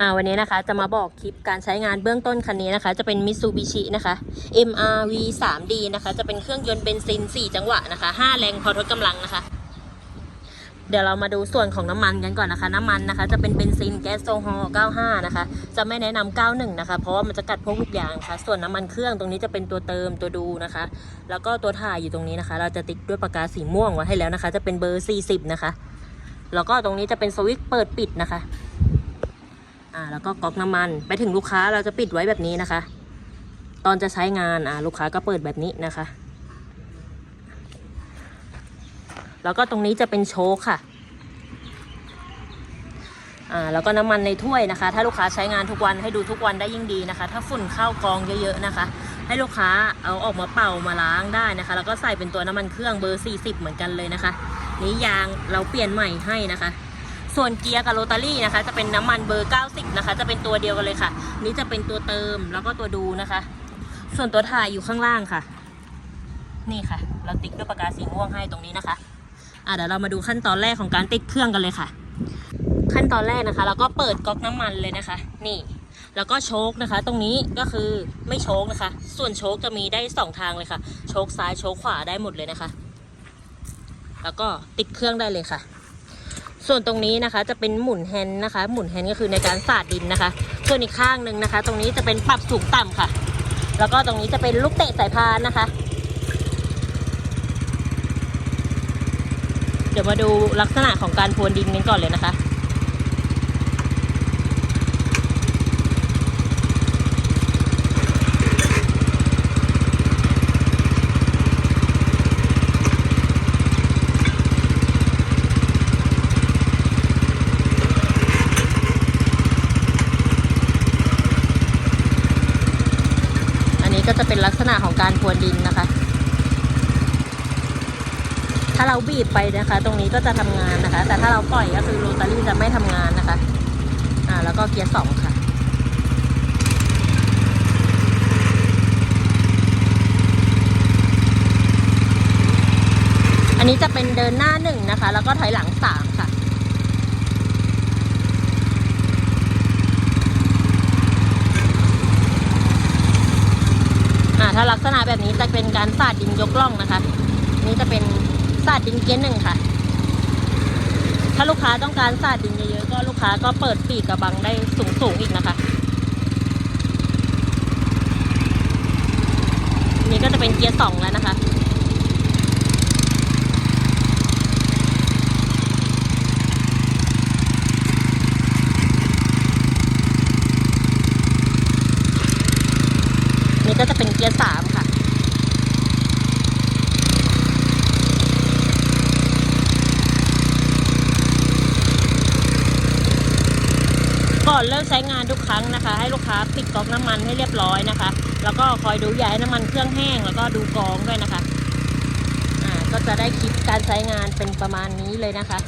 อ่าวันนี้นะคะจะมาบอกคลิปการใช้งานเบื้องต้นคันนี้นะคะ จะเป็น Mitsubishi นะคะ MRV 3D นะคะ จะเป็นเครื่องยนต์เบนซิน 4 จังหวะนะคะ 5 แรงพอทดกำลังนะคะ เดี๋ยวเรามาดูส่วนของน้ำมันกันก่อนนะคะ น้ำมันนะคะ จะเป็นเบนซินแก๊สโซฮอล์95 นะคะ จะไม่แนะนำ91 นะคะ เพราะว่ามันจะกัดพวกลูกยางค่ะส่วนน้ำมันเครื่องตรงนี้จะเป็นตัวเติมตัวดูนะคะ แล้วก็ตัวถ่ายอยู่ตรงนี้นะคะ เราจะติดด้วยปากกาสีม่วงไว้ให้แล้วนะคะ จะเป็นเบอร์ 40 นะคะ แล้วก็ตรงนี้จะเป็นสวิตช์เปิดปิดนะคะ อ่าแล้วก็ก๊อกน้ำมัน ไปถึงลูกค้าเราจะปิดไว้แบบนี้นะคะ ตอนจะใช้งานอ่าลูกค้าก็เปิดแบบนี้นะคะ แล้วก็ตรงนี้จะเป็นโชคค่ะอ่าแล้วก็น้ำมันในถ้วยนะคะ ถ้าลูกค้าใช้งานทุกวันให้ดูทุกวันได้ยิ่งดีนะคะ ถ้าฝุ่นเข้ากองเยอะๆนะคะ ให้ลูกค้าเอาออกมาเป่ามาล้างได้นะคะ แล้วก็ใส่เป็นตัวน้ำมันเครื่องเบอร์ 40 เหมือนกันเลยนะคะ นี้ยางเราเปลี่ยนใหม่ให้นะคะ ส่วนเกียร์กับโรตารี่นะคะ จะเป็นน้ำมันเบอร์ 90 นะคะ จะเป็นตัวเดียวกันเลยค่ะ นี้จะเป็นตัวเติมแล้วก็ตัวดูนะคะ ส่วนตัวถ่ายอยู่ข้างล่างค่ะ นี่ค่ะ เราติดด้วยปากกาสีม่วงให้ตรงนี้นะคะอะเดี๋ยวเรามาดูขั้นตอนแรกของการติดเครื่องกันเลยค่ะ ขั้นตอนแรกนะคะ เราก็เปิดก๊อกน้ำมันเลยนะคะ นี่แล้วก็โชคนะคะ ตรงนี้ก็คือไม่โชคนะคะ ส่วนโชคจะมีได้สองทางเลยค่ะ โชคซ้ายโชคขวาได้หมดเลยนะคะ แล้วก็ติดเครื่องได้เลยค่ะ ส่วนตรงนี้นะคะจะเป็นหมุนแฮนด์นะคะ หมุนแฮนด์ก็คือในการสาดดินนะคะ ส่วนอีกข้างหนึ่งนะคะ ตรงนี้จะเป็นปรับสูงต่ำค่ะ แล้วก็ตรงนี้จะเป็นลูกเตะสายพานนะคะ เดี๋ยวมาดูลักษณะของการพรวนดินกันก่อนเลยนะคะ นี้ก็จะเป็นลักษณะของการพรวนดินนะคะ ถ้าเราบีบไปนะคะ ตรงนี้ก็จะทำงานนะคะ แต่ถ้าเราปล่อยก็คือโรตารี่จะไม่ทำงานนะคะ อ่า แล้วก็เกียร์สองค่ะอันนี้จะเป็นเดินหน้าหนึ่งนะคะ แล้วก็ถอยหลังสามค่ะ ถ้าลักษณะแบบนี้จะเป็นการสาดดินยกล่องนะคะ นี่จะเป็นสาดดินเกียร์หนึ่งค่ะ ถ้าลูกค้าต้องการสาดดินเยอะๆก็ลูกค้าก็เปิดปีกกระบังได้สูงๆอีกนะคะนี่ก็จะเป็นเกียร์สองแล้วนะคะ ก็จะเป็นเกียร์สามค่ะ ก่อนเริ่มใช้งานทุกครั้งนะคะ ให้ลูกค้าปิดก๊อกน้ำมันให้เรียบร้อยนะคะ แล้วก็คอยดูอย่าให้น้ำมันเครื่องแห้งแล้วก็ดูกองด้วยนะคะ อ่าก็จะได้คลิปการใช้งานเป็นประมาณนี้เลยนะคะ